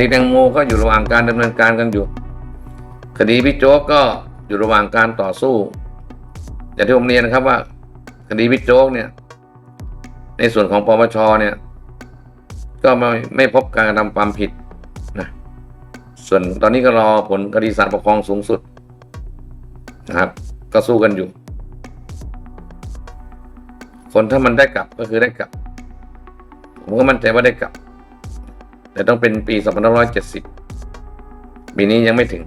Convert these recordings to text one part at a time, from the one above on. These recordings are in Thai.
ดีแตงโมก็อยู่ระหว่างการดำเนินการกันอยู่ คดีพี่โจ๊กก็อยู่ระหว่างการต่อสู้ อย่างที่ผมเรียนนะครับว่า คดีพี่โจ๊กเนี่ย ในส่วนของปปชเนี่ย ก็ไม่ไม่พบการกระทำความผิดนะส่วนตอนนี้ก็รอผลคดีศาลปกครองสูงสุดนะครับ ก็สู้กันอยู่ คนถ้ามันได้กลับก็คือได้กลับ ผมก็มั่นใจว่าได้กลับ แต่ต้องเป็นปี 2570 ปีนี้ยังไม่ถึง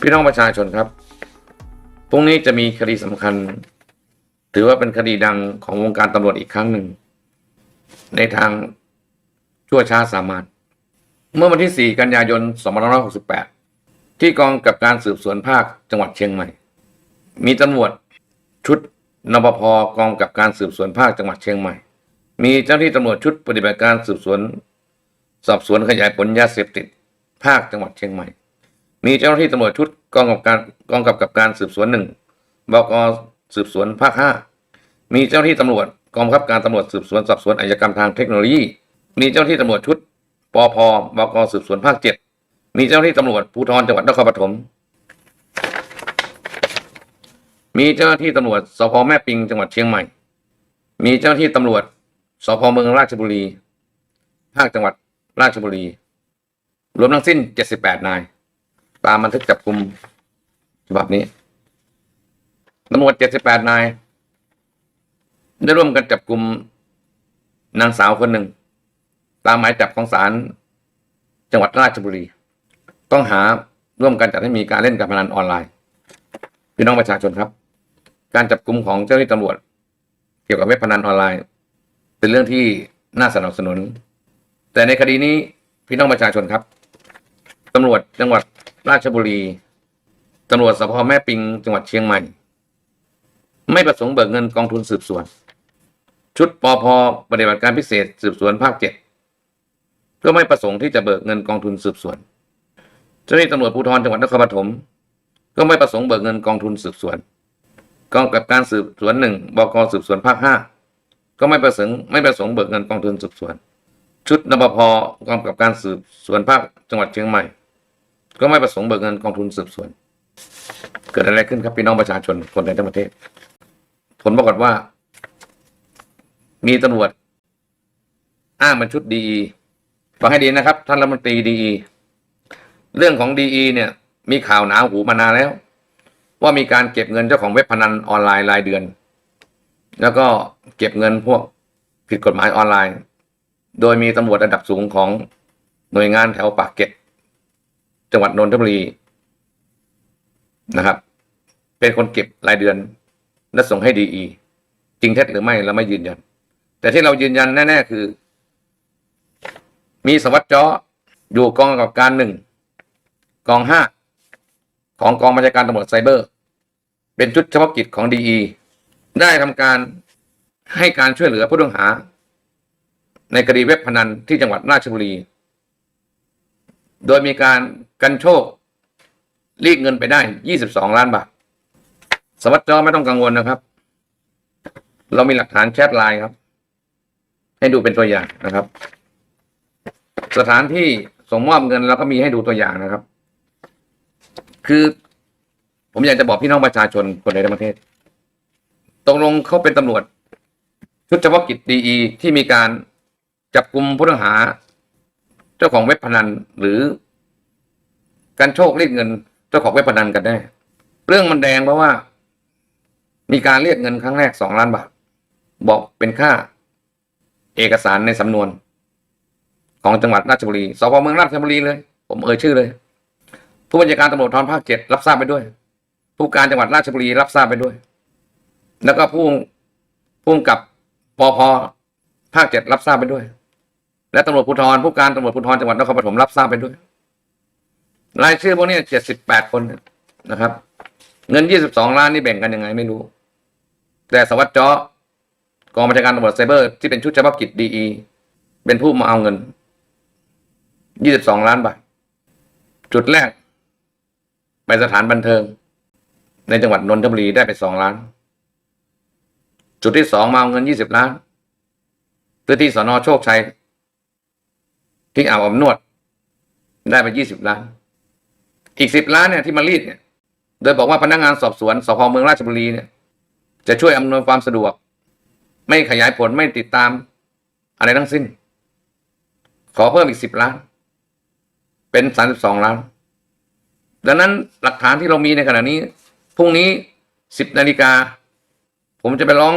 พี่น้องประชาชนครับ พรุ่งนี้จะมีคดีสำคัญ ถือว่าเป็นคดีดังของวงการตำรวจอีกครั้งหนึ่ง ในทางชั่วช้าสามานเมื่อวันที่ 4 กันยายน 2568 ที่กองกับการสืบสวนภาคจังหวัดเชียงใหม่ มีตำรวจชุดนปภกองกับการสืบสวนภาคจังหวัดเชียงใหม่ มีเจ้าหน้าที่ตำรวจชุดปฏิบัติการสืบสวน สอบสวนขยายผลยาเสพติด ภาคจังหวัดเชียงใหม่ มีเจ้าหน้าที่ตำรวจชุดกองกับการกองกับกับการสืบสวนหนึ่งบกสืบสวนภาคห้ามีเจ้าหน้าที่ตำรวจกองบังคับการตำรวจสืบสวนสอบสวนอาชญากรรมทางเทคโนโลยี มีเจ้าหน้าที่ตำรวจชุดปอพบกสืบสวนภาคเจ็ดมีเจ้าหน้าที่ตำรวจภูธรจังหวัดนครปฐมมีเจ้าหน้าที่ตำรวจสพแม่ปิงจังหวัดเชียงใหม่ มีเจ้าหน้าที่ตำรวจสพเมืองราชบุรี ภาคจังหวัด ราชบุรี รวมทั้งสิ้น 78 นาย ตามบันทึกจับกลุ่มฉบับนี้ตำรวจ 78 นาย ได้ร่วมกันจับกลุ่มนางสาวคนหนึ่ง ตามหมายจับของศาลจังหวัดราชบุรี ต้องหาร่วมกันจัดให้มีการเล่นการพนันออนไลน์ พี่น้องประชาชนครับ การจับกลุ่มของเจ้าหน้าที่ตำรวจ เกี่ยวกับเว็บพนันออนไลน์ เป็นเรื่องที่น่าสนับสนุน แต่ในคดีนี้พี่น้องประชาชนครับตำรวจจังหวัดราชบุรีตำรวจสพแม่ปิงจังหวัดเชียงใหม่ ไม่ประสงค์เบิกเงินกองทุนสืบสวน ชุดปอพปฏิบัติการพิเศษสืบสวนภาคเจ็ดก็ไม่ประสงค์ที่จะเบิกเงินกองทุนสืบสวน เจ้าหน้าที่ตำรวจภูธรจังหวัดนครปฐมก็ไม่ประสงค์เบิกเงินกองทุนสืบสวนกองกับการสืบสวนหนึ่งบกสืบสวนภาคห้าก็ไม่ประสงค์ไม่ประสงค์เบิกเงินกองทุนสืบสวน ชุดนปภกองกับการสืบสวนภาคจังหวัดเชียงใหม่ ก็ไม่ประสงค์เบิกเงินกองทุนสืบสวน เกิดอะไรขึ้นครับพี่น้องประชาชนคนในทั้งประเทศ ผลปรากฏว่า มีตำรวจ อ้างเป็นชุดดีฟังให้ดีนะครับ ท่านรัฐมนตรีดีเรื่องของดีเนี่ย มีข่าวหนาหูมานานแล้ว ว่ามีการเก็บเงินเจ้าของเว็บพนันออนไลน์รายเดือน แล้วก็เก็บเงินพวกผิดกฎหมายออนไลน์ โดยมีตำรวจระดับสูงของหน่วยงานแถวปากเกร็ดจังหวัดนนทบุรีนะครับ เป็นคนเก็บรายเดือนและส่งให้ดีอีจริงเท็จหรือไม่เราไม่ยืนยัน แต่ที่เรายืนยันแน่ๆคือ มีสวัสดิ์จ้ออยู่กองกำกับการหนึ่งกองห้าของกองบัญชาการตำรวจไซเบอร์ เป็นชุดเฉพาะกิจของดีได้ทำการให้การช่วยเหลือผู้ต้องหา ในคดีเว็บพนันที่จังหวัดราชบุรี โดยมีการกันโชครีดเงินไปได้ 22 ล้านบาท สวัสดิ์จอไม่ต้องกังวลนะครับ เรามีหลักฐานแชทไลน์ครับ ให้ดูเป็นตัวอย่างนะครับ สถานที่ส่งมอบเงินเราก็มีให้ดูตัวอย่างนะครับ คือ ผมอยากจะบอกพี่น้องประชาชนคนในประเทศตกลงเขาเป็นตำรวจชุดเฉพาะกิจดีที่มีการ จับกลุ่มผู้ต้องหา เจ้าของเว็บพนันหรือ การโชคเรียกเงิน เจ้าของเว็บพนันกันแน่เรื่องมันแดงเพราะว่า มีการเรียกเงินครั้งแรกสองล้านบาท บอกเป็นค่า เอกสารในสำนวน ของจังหวัดราชบุรีสพเมืองราชบุรีเลย ผมเอ่ยชื่อเลย ผู้บัญชาการตำรวจทอนภาคเจ็ดรับทราบไปด้วย ผู้การจังหวัดราชบุรีรับทราบไปด้วย แล้วก็ผู้ผู้กำกับปพภาคเจ็ดรับทราบไปด้วย และตำรวจภูธรผู้การตำรวจภูธรจังหวัดนครปฐมรับทราบไปด้วย รายชื่อพวกนี้เจ็ดสิบแปดคนนะครับ เงินยี่สิบสองล้านนี่แบ่งกันยังไงไม่รู้ แต่สวัสดิ์จ้อกองบัญชาการตำรวจไซเบอร์ที่เป็นชุดเฉพาะกิจดีเป็นผู้มาเอาเงินยี่สิบสองล้านบาท จุดแรก ไปสถานบันเทิง ในจังหวัดนนทบุรีได้ไปสองล้าน จุดที่สองมาเอาเงินยี่สิบล้านพื่อที่สอนอโชคชัย ที่อ่าวอมนวด ได้ไปยี่สิบล้าน อีกสิบล้านเนี่ยที่มารีดเนี่ย โดยบอกว่าพนักงานสอบสวนสพเมืองราชบุรีเนี่ย จะช่วยอำนวยความสะดวก ไม่ขยายผลไม่ติดตามอะไรทั้งสิ้น ขอเพิ่มอีกสิบล้าน เป็นสามสิบสองล้าน ดังนั้นหลักฐานที่เรามีในขณะนี้พรุ่งนี้สิบนาฬิกา ผมจะไปร้อง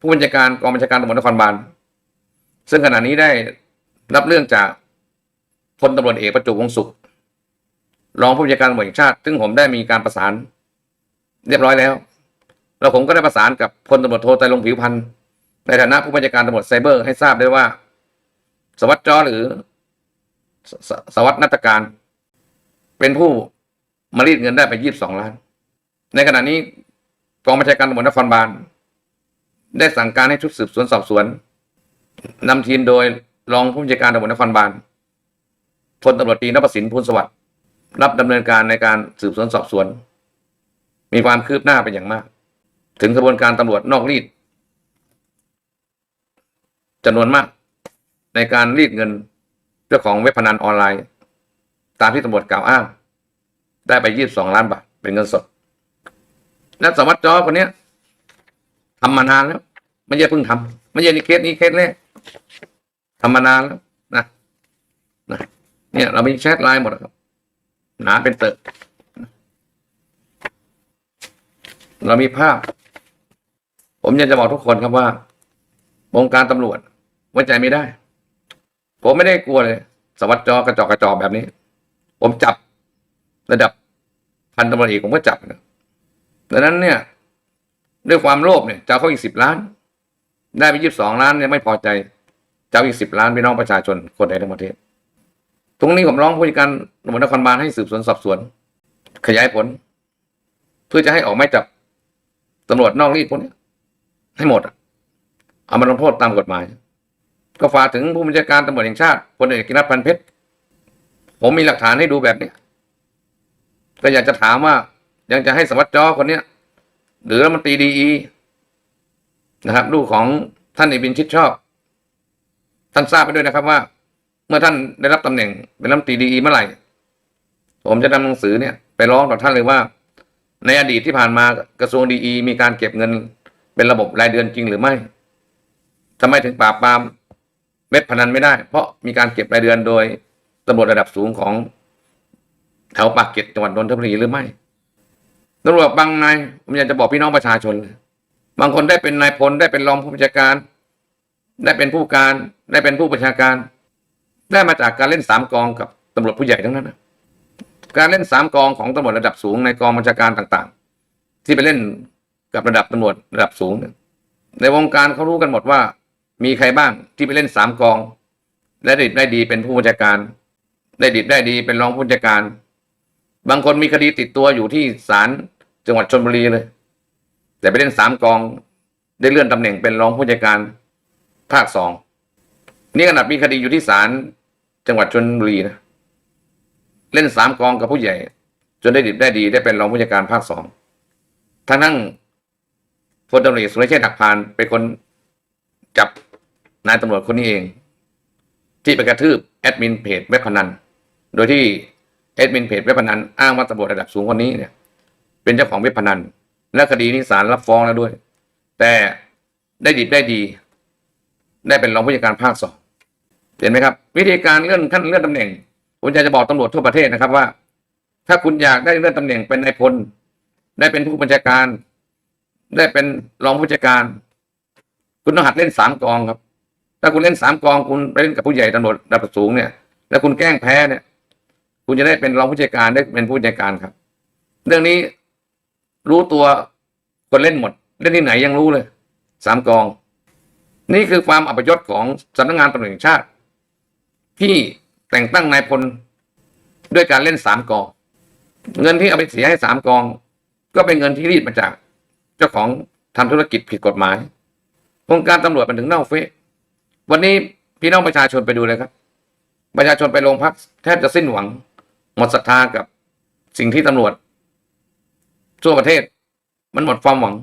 ผู้บัญชาการกองบัญชาการตำรวจนครบาลซึ่งขณะนี้ได้รับเรื่องจาก พลตำรวจเอกประจุวงศ์สุข รองผู้บัญชาการตำรวจแห่งชาติ ซึ่งผมได้มีการประสาน เรียบร้อยแล้ว แล้วผมก็ได้ประสานกับพลตำรวจโทไตรรงผิวพันธ์ในฐานะผู้บัญชาการตำรวจไซเบอร์ให้ทราบได้วยว่า สวัสดิ์จอหรือสสสวัสดิ์นัตการ เป็นผู้มารีดเงินได้ไปยี่สิบสองล้าน ในขณะนี้กองบัญชาการตำรวจนครบาลได้สั่งการให้ชุดสืบสวนสอบสวนนำทีมโดยรองผู้บัญชาการตำรวจนครบาล พลตำรวจตรีนพสินพูลสวัสดิ์รับดำเนินการในการสืบสวนสอบสวน มีความคืบหน้าเป็นอย่างมาก ถึงกระบวนการตำรวจนอกรีดจำนวนมาก ในการรีดเงินเจ้าของเว็บพนันออนไลน์ ตามที่ตำรวจกล่าวอ้าง ได้ไปยี่สิบสองล้านบาทเป็นเงินสด และสวัสดิ์จอคนนี้ทำมานานแล้ว ไม่ใช่เพิ่งทำไม่ใช่ในเคสนี้เคสแรกทำมานานแล้วนะ เนี่ยเรามีแชทไลน์หมดครับ หนาเป็นตอะเรามีภาพ ผมอยากจะบอกทุกคนครับว่าวงการตำรวจไว้ใจไม่ได้ ผมไม่ได้กลัวเลย สวัสดิ์จอกระจอกกระจอกแบบนี้ ผมจับระดับพันตำรวจเอกผมก็จับนะดังนั้นเนี่ย ด้วยความโลภเนี่ยจะเอาเขาอีกสิบล้าน ได้ไปยี่สิบสองล้านเนี่ยไม่พอใจจะอาอีกสิบล้านพี่น้องประชาชนคนในทั้งประเทศ ตรงนี้ผมร้องผู้การตำรวจนครบาลให้สืบสวนสอบสวน ขยายผล เพื่อจะให้ออกหมายจับตำรวจนอกรีดพวกนี้ให้หมดเอามาลงโทษตามกฎหมาย ก็ฝากถึงผู้บัญชาการตำรวจแห่งชาติพลเอกกินัทพันเพชรผมมีหลักฐานให้ดูแบบนี้ก็อยากจะถามว่า ยังจะให้สวัสดิ์จอคนเนี้ยหรือรัฐมนตรีดีอีนะครับ ลูกของท่านเอกบินชิดชอบ ท่านทราบไปด้วยนะครับว่า เมื่อท่านได้รับตำแหน่งเป็นรัฐมนตรีดีเมื่อไหร่ ผมจะนำหนังสือเนี่ย ไปร้องต่อท่านเลยว่า ในอดีตที่ผ่านมากระทรวงดีมีการเก็บเงิน เป็นระบบรายเดือนจริงหรือไม่ทำไมถึงปราบปรามเว็บพนันไม่ได้ เพราะมีการเก็บรายเดือนโดยตำรวจระดับสูงของแถวปากเกร็ดจังหวัดนนทบุรีหรือไม่ตำรวจบางนายผมอยากจะบอกพี่น้องประชาชน บางคนได้เป็นนายพลได้เป็นรองผู้บัญชาการ ได้เป็นผู้การ ได้เป็นผู้บัญชาการ ได้มาจากการเล่นสามกองกับตำรวจผู้ใหญ่ทั้งนั้นนะการเล่นสามกองของตำรวจระดับสูงในกองบัญชาการต่างๆ ที่ไปเล่นกับระดับตำรวจระดับสูง ในวงการเขารู้กันหมดว่า มีใครบ้างที่ไปเล่นสามกอง และได้ได้ดีเป็นผู้บัญชาการ ได้ดีได้ดีเป็นรองผู้บัญชาการ บางคนมีคดีติดตัวอยู่ที่ศาลจังหวัดชนบุรีเลย แต่ไปเล่นสามกอง ได้เลื่อนตำแหน่งเป็นรองผู้จัดการภาคสอง นี่ขนาดมีคดีอยู่ที่ศาลจังหวัดชนบุรีนะ เล่นสามกองกับผู้ใหญ่ จนได้ดิบได้ดีได้เป็นรองผู้จัดการภาคสองทั้งทั้งพลตำรวจสุรเชษฐ์หักพานเป็นคนจับนายตำรวจคนนี้เอง ที่ไปกระทืบแอดมินเพจเว็บพนัน โดยที่แอดมินเพจเว็บพนันอ้างว่าตำรวจระดับสูงคนนี้เนี่ย เป็นเจ้าของเว็บพนัน และคดีนี้ศาลรับฟ้องแล้วด้วย แต่ได้ดีได้ดี ได้เป็นรองผู้จัดการภาคสอง ห็นไหมครับ วิธีการเลื่อนขั้นเลื่อนตำแหน่งผมอยากจะบอกตำรวจทั่วประเทศนะครับว่า ถ้าคุณอยากได้เลื่อนตำแหน่งเป็นนายพล ได้เป็นผู้บัญชาการ ได้เป็นรองผู้จัดการ คุณต้องหัดเล่นสามกองครับ ถ้าคุณเล่นสามกองคุณไปเล่นกับผู้ใหญ่ตำรวจระดับสูงเนี่ย แล้วคุณแกล้งแพ้เนี่ย คุณจะได้เป็นรองผู้จัดการได้เป็นผู้จัดการครับ เรื่องนี้รู้ตัวคนเล่นหมด เล่นที่ไหนยังรู้เลยสามกอง นี่คือความอัปยศของสำนักงานตำรวจแห่งชาติ ที่แต่งตั้งนายพลด้วยการเล่นสามกอง เงินที่เอาไปเสียให้สามกอง ก็เป็นเงินที่รีดมาจาก เจ้าของทำธุรกิจผิดกฎหมายวงการตำรวจมันถึงเน่าเฟะวันนี้พี่น้องประชาชนไปดูเลยครับ ประชาชนไปโรงพักแทบจะสิ้นหวัง หมดศรัทธากับสิ่งที่ตำรวจทั่วประเทศ มันหมดความหวัง